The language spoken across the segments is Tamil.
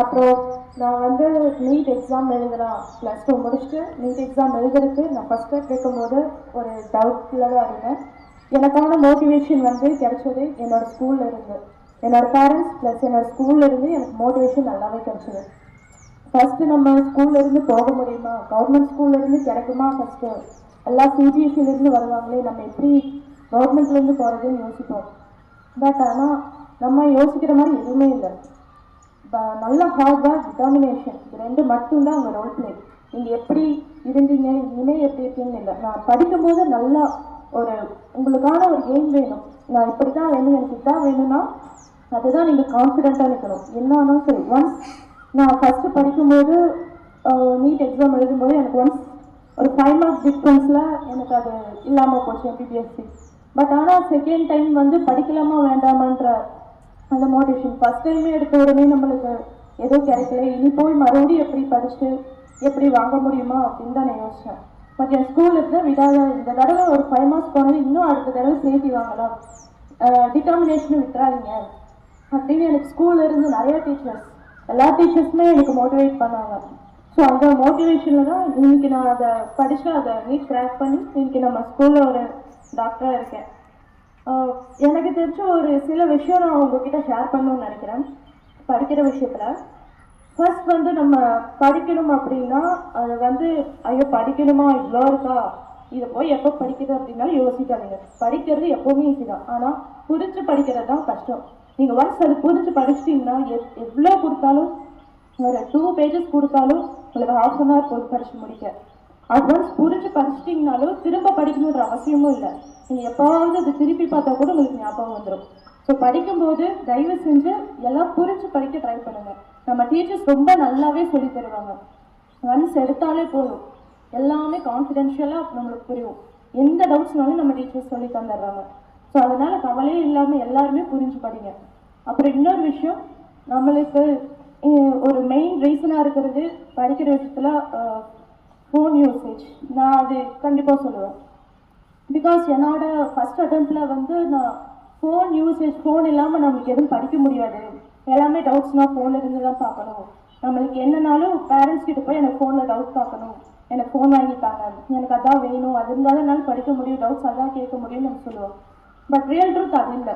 அப்புறம் நான் வந்து நீட் எக்ஸாம் எழுதலாம் ப்ளஸ் டூ முடிச்சுட்டு நீட் எக்ஸாம் எழுதுறதுக்கு நான் ஃபஸ்ட் ஸ்டெப் வைக்கும்போது ஒரு டவுட்டில் தான் இருந்தேன். எனக்கான மோட்டிவேஷன் வந்து கிடைச்சது என்னோட ஸ்கூல்ல இருந்து. என்னோட பேரண்ட்ஸ் ப்ளஸ் என்னோட ஸ்கூல்ல இருந்து எனக்கு மோட்டிவேஷன் நல்லாவே கிடைச்சது. ஃபஸ்ட்டு நம்ம ஸ்கூல்ல இருந்து போக முடியுமா? கவர்மெண்ட் ஸ்கூல்ல இருந்து கிடைக்குமா ஃபஸ்ட்டு எல்லா சிபிஎஸ்சிலேருந்து வருவாங்களே நம்ம எப்படி கவர்மெண்ட்லேருந்து போகிறதுன்னு யோசிப்போம். பட் ஆனால் நம்ம யோசிக்கிற மாதிரி எதுவுமே இல்லை. நல்ல ஹார்ட் ஒர்க் டிட்டர்மினேஷன் இது ரெண்டு மட்டும்தான் உங்க ரோல் பிளே நீங்கள் எப்படி இருந்தீங்க இனிமே எப்படி இருக்கீங்கன்னு இல்லை. நான் படிக்கும்போது நல்லா ஒரு உங்களுக்கான ஒரு எய்ம் வேணும். நான் இப்படி தான் வேணும் எனக்கு இதான் வேணும்னா அதுதான் நீங்கள் கான்ஃபிடென்ட்டாக நிற்கணும் என்னாலும் சரி ஒன்ஸ் நான் ஃபஸ்ட்டு படிக்கும்போது நீட் எக்ஸாம் எழுதும்போது எனக்கு ஒன்ஸ் ஒரு ஃபைவ் மார்க்ஸ் டிஃப்ரென்ஸில் எனக்கு அது இல்லாமல் போச்சு எம்பிபிஎஸ்சி பட் ஆனால் செகண்ட் டைம் வந்து படிக்கலாமா வேண்டாமான்ற அந்த மோட்டிவேஷன் ஃபர்ஸ்ட் டைமே எடுத்த உடனே நம்மளுக்கு ஏதோ கிடைக்கல. இனி போய் மறுபடியும் எப்படி படிச்சுட்டு எப்படி வாங்க முடியுமா அப்படின்னு தான் நான் யோசிச்சேன். பட் என் ஸ்கூல் இருந்த விடாத இந்த தடவை ஒரு ஃபைவ் மார்க்ஸ் போனது இன்னும் அடுத்த தடவை சேர்த்தி வாங்கலாம். டிட்டர்மினேஷனை விட்டுறாதீங்க அப்படின்னு எனக்கு ஸ்கூல்ல இருந்து நிறைய டீச்சர்ஸ் எல்லா டீச்சர்ஸுமே எனக்கு மோட்டிவேட் பண்ணாங்க. ஸோ அந்த மோட்டிவேஷனில் தான் இன்னைக்கு நான் அதை படித்து அதை நீட் கிராக் பண்ணி இன்னைக்கு நம்ம ஸ்கூலில் ஒரு டாக்டராக இருக்கேன். எனக்கு தெரிஞ்ச ஒரு சில விஷயம் நான் உங்ககிட்ட ஷேர் பண்ணணும்னு நினைக்கிறேன். படிக்கிற விஷயத்தில். ஃபர்ஸ்ட் வந்து நம்ம படிக்கணும் அப்படின்னா அது வந்து ஐயோ படிக்கணுமா? இவ்வளோ இருக்கா? இதை போய் எப்போ படிக்கிறது அப்படின்னாலும் யோசிக்காதீங்க. படிக்கிறது எப்போவுமே ஈஸி தான். ஆனால் புரிஞ்சு படிக்கிறது தான் கஷ்டம். நீங்கள் ஒன்ஸ் அது புரிஞ்சு படிச்சிட்டிங்கன்னா எவ் எவ்வளோ கொடுத்தாலும் ஒரு டூ பேஜஸ் கொடுத்தாலும் உங்களுக்கு ஹாஃப் அன் ஹவர் போய் படிச்சு முடிக்க. அட்வான்ஸ் புரிஞ்சு படிச்சிட்டிங்கனாலும் திரும்ப படிக்கணுன்ற அவசியமும் இல்லை. நீங்கள் எப்போவாவது அது திருப்பி பார்த்தா கூட உங்களுக்கு ஞாபகம் வந்துடும் ஸோ படிக்கும்போது தயவு செஞ்சு எல்லாம் புரிஞ்சு படிக்க ட்ரை பண்ணுங்க. நம்ம டீச்சர்ஸ் ரொம்ப நல்லாவே சொல்லி தருவாங்க. ஒன்ஸ் எடுத்தாலே போதும். எல்லாமே கான்ஃபிடென்ஷியலாக நம்மளுக்கு புரியும். எந்த டவுட்ஸ்னாலும் நம்ம டீச்சர்ஸ் சொல்லி தந்துடுறாங்க. ஸோ அதனால கவலையே இல்லாமல் எல்லாருமே புரிஞ்சு படிங்க. அப்புறம் இன்னொரு விஷயம் நம்மளுக்கு ஒரு மெயின் ரீசனாக இருக்கிறது படிக்கிற விஷயத்துல ஃபோன் யூசேஜ் நான் அது கண்டிப்பாக சொல்லுவேன். பிகாஸ் என்னோட ஃபர்ஸ்ட் அட்டம்ப்டில் வந்து நான் ஃபோன் யூசேஜ் ஃபோன் இல்லாமல் நம்மளுக்கு எதுவும் படிக்க முடியாது. எல்லாமே டவுட்ஸ்னால் ஃபோனில் இருந்து தான் பார்க்கணும். நம்மளுக்கு என்னனாலும் பேரண்ட்ஸ் கிட்ட போய் எனக்கு ஃபோனில் டவுட் பார்க்கணும். எனக்கு ஃபோன் வாங்கிட்டாங்க எனக்கு அதான் வேணும். அது இருந்தாலும் என்னால் படிக்க முடியும். டவுட்ஸ் அதான் கேட்க முடியும்னு நம்ம சொல்லுவோம். பட் ரியல் ட்ரூத் அது இல்லை.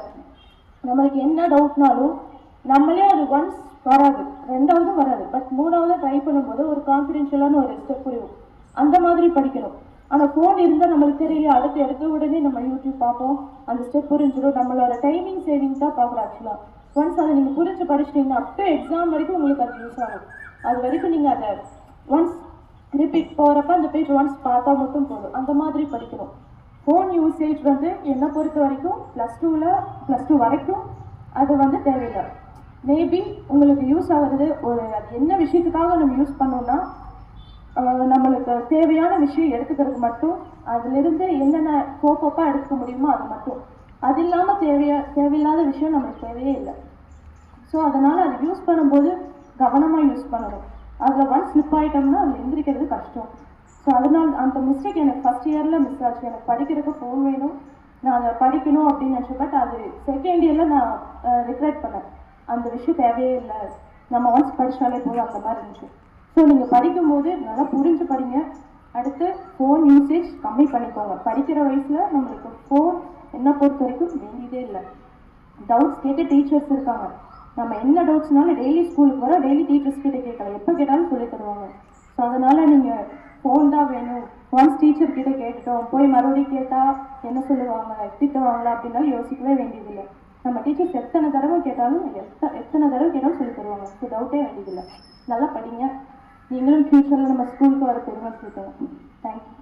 நம்மளுக்கு என்ன டவுட்னாலும் நம்மளே அது ஒன்ஸ் வராது. ரெண்டாவது வராது. பட் மூணாவது ட்ரை பண்ணும்போது ஒரு கான்ஃபிடென்ஷியலான ஒரு ஸ்டெப் புரியும். அந்த மாதிரி படிக்கணும். ஆனால் ஃபோன் இருந்தால் நம்மளுக்கு தெரியல அடுத்து எடுத்த உடனே நம்ம யூடியூப் பார்ப்போம். அந்த ஸ்டெப் புரிஞ்சிடும். நம்மளோட டைமிங் சேவிங்ஸ் தான் பார்க்குறோம் ஆக்சுவலாக ஒன்ஸ் அதை நீங்கள் புரிஞ்சு படிச்சிட்டிங்கன்னா அப் டு எக்ஸாம் வரைக்கும் உங்களுக்கு அது யூஸ் ஆகும். அது வரைக்கும் நீங்கள் அதை ஒன்ஸ் ரிப்பீட் போகிறப்ப அந்த பேஜ் ஒன்ஸ் பார்த்தா மட்டும் போதும். அந்த மாதிரி படிக்கணும். ஃபோன் யூசேஜ் வந்து என்னை பொறுத்த வரைக்கும் ப்ளஸ் டூவில் ப்ளஸ் டூ வரைக்கும் அது வந்து தேவையில்லை. மேபி உங்களுக்கு யூஸ் ஆகுறது ஒரு அது என்ன விஷயத்துக்காக நம்ம யூஸ் பண்ணோம்னா நம்மளுக்கு தேவையான விஷயம் எடுத்துக்கிறதுக்கு மட்டும் அதிலிருந்து என்னென்ன கோப்பப்பாக எடுக்க முடியுமோ அது மட்டும். அது இல்லாமல் தேவையா தேவையில்லாத விஷயம் நம்மளுக்கு தேவையே இல்லை. ஸோ அதனால் அது யூஸ் பண்ணும்போது கவனமாக யூஸ் பண்ணணும். அதில் ஒன் ஸ்லிப் ஆகிட்டோம்னா அது எந்திரிக்கிறது கஷ்டம். ஸோ அதனால் அந்த மிஸ்டேக் எனக்கு ஃபஸ்ட் இயரில் மிஸ் ஆச்சு. எனக்கு படிக்கிறதுக்கு ஃபோன் வேணும். நான் அதை படிக்கணும் அப்படின்னு நினச்சேன். பட் அது செகண்ட் இயரில் நான் ரிக்ரெட் பண்ணேன். அந்த விஷயம் தேவையே இல்லை. நம்ம ஒன்ஸ் படிச்சாலே போதும் அந்த மாதிரி இருந்துச்சு. ஸோ நீங்கள் படிக்கும்போது நல்லா புரிஞ்சு படிங்க அடுத்து ஃபோன் யூசேஜ் கம்மி பண்ணிக்கோங்க. படிக்கிற வயசில் நம்மளுக்கு ஃபோன் என்ன பொறுத்த வரைக்கும் வேண்டியதே இல்லை. டவுட்ஸ் கேட்க டீச்சர்ஸ் இருக்காங்க. நம்ம என்ன டவுட்ஸ்னாலும் டெய்லி ஸ்கூலுக்கு வர டெய்லி டீச்சர்ஸ் கிட்ட கேட்கலாம். எப்போ கேட்டாலும் சொல்லி தருவாங்க. ஸோ அதனால் நீங்கள் ஃபோன் தான் வேணும். ஒன்ஸ் டீச்சர் கிட்ட கேட்டுட்டோம் போய் மறுபடியும் கேட்டால் என்ன சொல்லுவாங்க? திட்டுவாங்களா? அப்படின்னாலும் யோசிக்கவே வேண்டியதில்லை. நம்ம டீச்சர்ஸ் எத்தனை தடவை கேட்டாலும் எத்தனை எத்தனை தடவை கேட்டாலும் சொல்லி தருவாங்க. ஸோ டவுட்டே வேண்டியதில்லை. நல்லா படிங்க. நீங்களும் ஃப்யூச்சரில் நம்ம ஸ்கூலுக்கு வர பெருமை சேர்த்துங்க தேங்க்யூ